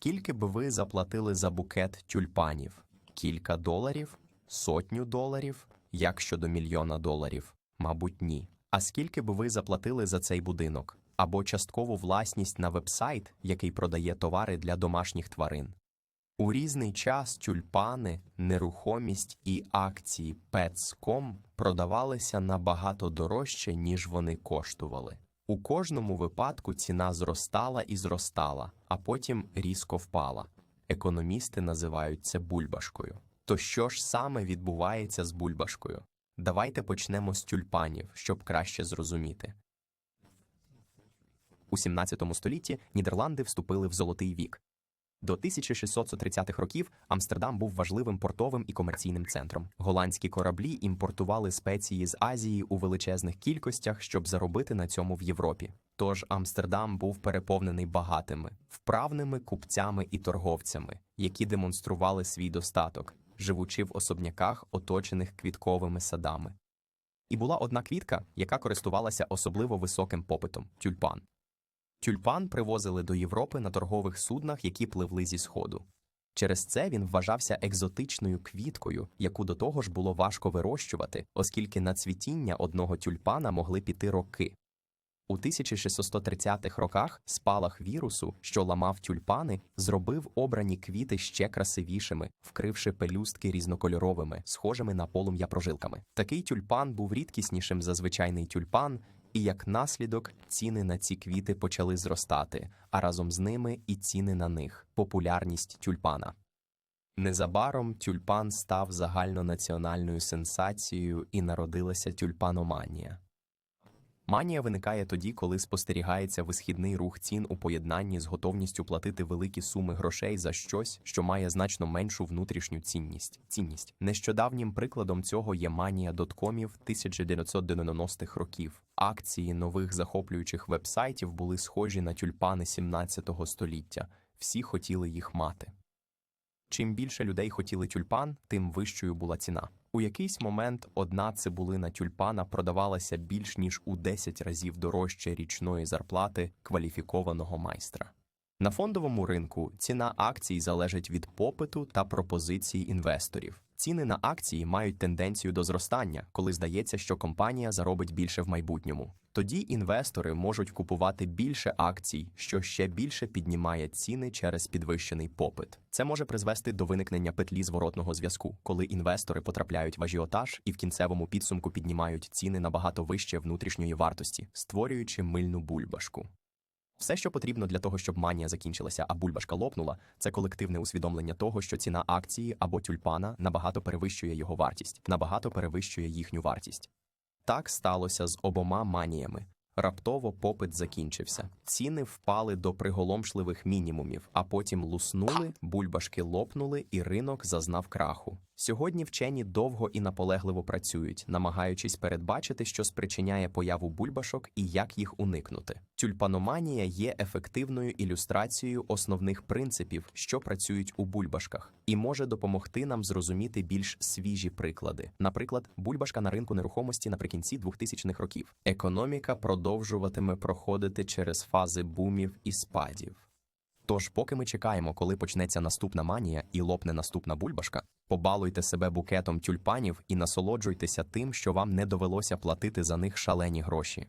Скільки б ви заплатили за букет тюльпанів? Кілька доларів? Сотню доларів? Як щодо мільйона доларів? Мабуть, ні. А скільки б ви заплатили за цей будинок? Або часткову власність на вебсайт, який продає товари для домашніх тварин? У різний час тюльпани, нерухомість і акції Pets.com продавалися набагато дорожче, ніж вони коштували. У кожному випадку ціна зростала і зростала, а потім різко впала. Економісти називають це бульбашкою. То що ж саме відбувається з бульбашкою? Давайте почнемо з тюльпанів, щоб краще зрозуміти. У 17 столітті Нідерланди вступили в золотий вік. До 1630-х років Амстердам був важливим портовим і комерційним центром. Голландські кораблі імпортували спеції з Азії у величезних кількостях, щоб заробити на цьому в Європі. Тож Амстердам був переповнений багатими, вправними купцями і торговцями, які демонстрували свій достаток, живучи в особняках, оточених квітковими садами. І була одна квітка, яка користувалася особливо високим попитом тюльпан. Тюльпан привозили до Європи на торгових суднах, які пливли зі сходу. Через це він вважався екзотичною квіткою, яку до того ж було важко вирощувати, оскільки на цвітіння одного тюльпана могли піти роки. У 1630-х роках спалах вірусу, що ламав тюльпани, зробив обрані квіти ще красивішими, вкривши пелюстки різнокольоровими, схожими на полум'я прожилками. Такий тюльпан був рідкіснішим за звичайний тюльпан, і як наслідок ціни на ці квіти почали зростати, а разом з ними і ціни на них, популярність тюльпана. Незабаром тюльпан став загальнонаціональною сенсацією і народилася тюльпаноманія. Манія виникає тоді, коли спостерігається висхідний рух цін у поєднанні з готовністю платити великі суми грошей за щось, що має значно меншу внутрішню цінність. Цінність нещодавнім прикладом цього є манія доткомів 1990-х років. Акції нових захоплюючих вебсайтів були схожі на тюльпани 17 століття. Всі хотіли їх мати. Чим більше людей хотіли тюльпан, тим вищою була ціна. У якийсь момент одна цибулина тюльпана продавалася більш ніж у 10 разів дорожче річної зарплати кваліфікованого майстра. На фондовому ринку ціна акцій залежить від попиту та пропозиції інвесторів. Ціни на акції мають тенденцію до зростання, коли здається, що компанія заробить більше в майбутньому. Тоді інвестори можуть купувати більше акцій, що ще більше піднімає ціни через підвищений попит. Це може призвести до виникнення петлі зворотного зв'язку, коли інвестори потрапляють в ажіотаж і в кінцевому підсумку піднімають ціни набагато вище внутрішньої вартості, створюючи мильну бульбашку. Все, що потрібно для того, щоб манія закінчилася, а бульбашка лопнула, це колективне усвідомлення того, що ціна акції або тюльпана набагато перевищує його вартість, набагато перевищує їхню вартість. Так сталося з обома маніями. Раптово попит закінчився. Ціни впали до приголомшливих мінімумів, а потім луснули, бульбашки лопнули, і ринок зазнав краху. Сьогодні вчені довго і наполегливо працюють, намагаючись передбачити, що спричиняє появу бульбашок і як їх уникнути. Тюльпаноманія є ефективною ілюстрацією основних принципів, що працюють у бульбашках, і може допомогти нам зрозуміти більш свіжі приклади. Наприклад, бульбашка на ринку нерухомості наприкінці 2000-х років. Економіка продовжуватиме проходити через фази бумів і спадів. Тож, поки ми чекаємо, коли почнеться наступна манія і лопне наступна бульбашка, побалуйте себе букетом тюльпанів і насолоджуйтеся тим, що вам не довелося платити за них шалені гроші.